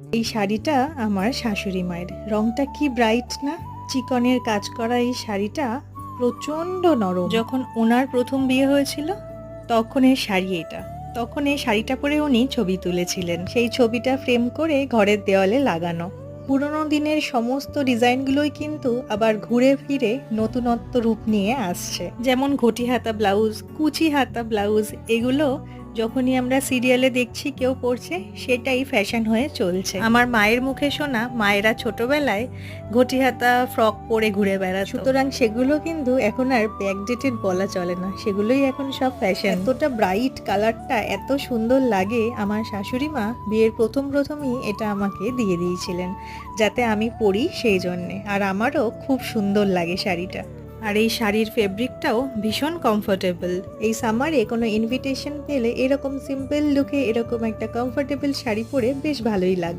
এই শাড়িটা আমার শাশুড়ি মায়ের। রংটা কি ব্রাইট না? চিকনের কাজ করা এই শাড়িটা প্রচণ্ড নরম। যখন ওনার প্রথম বিয়ে হয়েছিল, তখন এই শাড়ি এটা। তখন এই শাড়িটা পরে উনি ছবি তুলেছিলেন। সেই ছবিটা ফ্রেম করে ঘরের দেওয়ালে লাগানো। পুরোনো দিনের সমস্ত ডিজাইনগুলোই কিন্তু আবার ঘুরে ফিরে নতুনত্ব রূপ নিয়ে আসছে। যেমন ঘটি হাতা ব্লাউজ কুচি হাতা ব্লাউজ, এগুলো যখনই আমরা সিরিয়ালে দেখছি কেউ পরছে সেটাই ফ্যাশন হয়ে চলছে। আমার মায়ের মুখে শোনা, মায়েরা ছোটবেলায় ঘটি হাতা ফ্রক পরে ঘুরে বেড়াত। সুতরাং সেগুলো কিন্তু এখন আর ব্যাকডেটেড বলা চলে না। সেগুলোই এখন সব ফ্যাশন এতটা ব্রাইট কালারটা এত সুন্দর লাগে, আমার শাশুড়ি মা বিয়ের প্রথম প্রথমই এটা আমাকে দিয়ে দিয়েছিলেন, যাতে আমি পরি সেই জন্যে। আর আমারও খুব সুন্দর লাগে শাড়িটা। আর এই শাড়ির ফেব্রিকটাও ভীষণ কমফোর্টেবল এই সামারে কোনো ইনভিটেশন পেলে এরকম সিম্পল লুকে এরকম একটা কমফোর্টেবল শাড়ি পরে বেশ ভালোই লাগবে